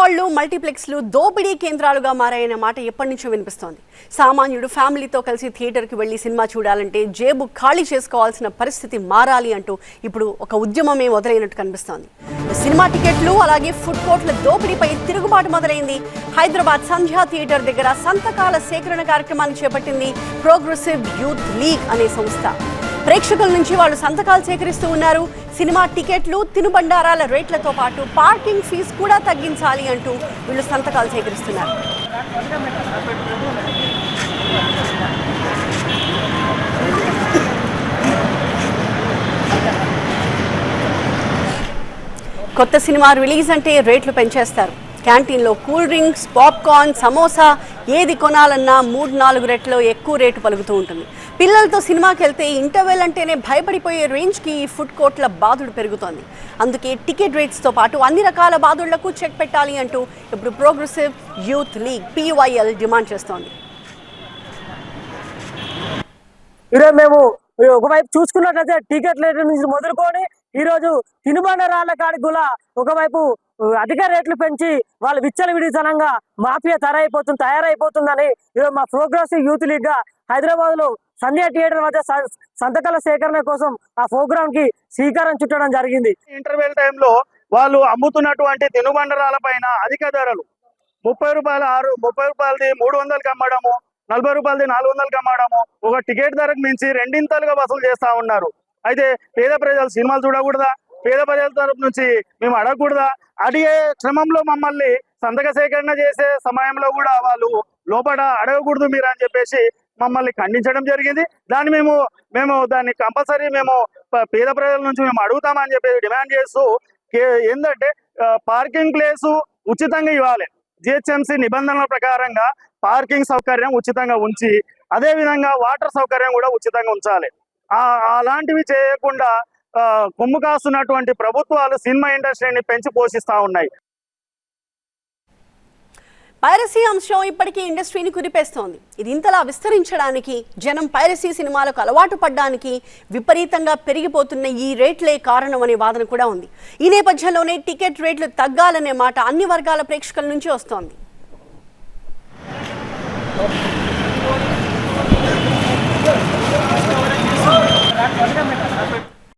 హాళ్ళు మల్టీప్లెక్స్లు దోపిడీ కేంద్రాలుగా మారాయన్న మాట ఎప్పటి నుంచో వినిపిస్తోంది. సామాన్యుడు ఫ్యామిలీతో కలిసి థియేటర్కి వెళ్ళి సినిమా చూడాలంటే జేబు ఖాళీ చేసుకోవాల్సిన పరిస్థితి మారాలి అంటూ ఇప్పుడు ఒక ఉద్యమమే మొదలైనట్టు కనిపిస్తోంది. సినిమా టికెట్లు అలాగే ఫుడ్ కోర్ట్ల దోపిడీపై తిరుగుబాటు మొదలైంది. హైదరాబాద్ సంధ్యా థియేటర్ దగ్గర సంతకాల సేకరణ కార్యక్రమాన్ని చేపట్టింది ప్రోగ్రెసివ్ యూత్ లీగ్ అనే సంస్థ. ప్రేక్షకుల నుంచి వాళ్ళు సంతకాలు సేకరిస్తూ ఉన్నారు. సినిమా టికెట్లు తినుబండారాల రేట్లతో పాటు పార్కింగ్ ఫీజు కూడా తగ్గించాలి అంటూ వీళ్ళు సంతకాలు సేకరిస్తున్నారు. కొత్త సినిమా రిలీజ్ అంటే రేట్లు పెంచేస్తారు. క్యాంటీన్లో కూల్ డ్రింక్స్ పాప్కార్న్ సమోసా ఏది కొనాలన్నా మూడు నాలుగు రెట్లు ఎక్కువ రేటు పలుకుతూ ఉంటుంది. పిల్లలతో సినిమాకి వెళ్తే ఇంటర్వెల్ అంటేనే భయపడిపోయే రేంజ్కి ఈ ఫుడ్ కోర్ట్ల బాధుడు పెరుగుతోంది. అందుకే టికెట్ రేట్స్తో పాటు అన్ని రకాల బాధుళ్ళకు చెక్ పెట్టాలి అంటూ ఇప్పుడు progressive youth league PYL demand చేస్తోంది. ఈరోజు మేము ఒకవైపు చూసుకున్నట్లయితే టికెట్ రేట్ నుంచి మొదలుకొని ఈరోజు తినుబండరాళ్ళ కాడికి కూడా ఒకవైపు అధిక రేట్లు పెంచి వాళ్ళు విచ్చలవిడితనంగా మాఫియా తయారైపోతుంది తయారైపోతుందని ఈరోజు మా ప్రోగ్రెసివ్ యూత్ లీగ్గా హైదరాబాద్లో సంధ్యా థియేటర్ మధ్య స- సంతకాల సేకరణ కోసం ఆ ప్రోగ్రామ్కి శ్రీకారం చుట్టడం జరిగింది. ఇంటర్వెల్ టైంలో వాళ్ళు అమ్ముతున్నటువంటి తినుబండరాల పైన అధిక ధరలు. ముప్పై రూపాయల ఆరు ముప్పై రూపాయలది మూడు వందలకి అమ్మడము నలభై రూపాయలది నాలుగు వందలకి అమ్మడము ఒక టికెట్ ధరకు మించి రెండింతలుగా వసూలు చేస్తా ఉన్నారు. అయితే పేద ప్రజలు సినిమాలు చూడకూడదా? పేద ప్రజల తరపు నుంచి మేము అడగకూడదా? అడిగే క్రమంలో మమ్మల్ని సంతక సేకరణ చేసే సమయంలో కూడా వాళ్ళు లోపల అడగకూడదు మీరు అని చెప్పేసి మమ్మల్ని ఖండించడం జరిగింది. దాన్ని మేము మేము దాన్ని కంపల్సరీ మేము పేద ప్రజల నుంచి మేము అడుగుతామని చెప్పేసి డిమాండ్ చేస్తూ ఏంటంటే పార్కింగ్ ప్లేసు ఉచితంగా ఇవ్వాలి. జిహెచ్ఎంసి నిబంధనల ప్రకారంగా పార్కింగ్ సౌకర్యం ఉచితంగా ఉంచి అదే విధంగా వాటర్ సౌకర్యం కూడా ఉచితంగా ఉంచాలి. అలాంటివి చేయకుండా కొమ్ము కాస్తున్నటువంటి ప్రభుత్వాలు సినిమా ఇండస్ట్రీని పెంచి పోషిస్తా ఉన్నాయి. పైరసీ అంశం ఇప్పటికీ ఇండస్ట్రీని కురిపేస్తోంది ఇది ఇంతలా విస్తరించడానికి జనం పైరసీ సినిమాలకు అలవాటు పడ్డానికి విపరీతంగా పెరిగిపోతున్న ఈ రేట్లే కారణం అనే వాదన కూడా ఉంది. ఈ నేపథ్యంలోనే టికెట్ రేట్లు తగ్గాలనే మాట అన్ని వర్గాల ప్రేక్షకుల నుంచి వస్తోంది.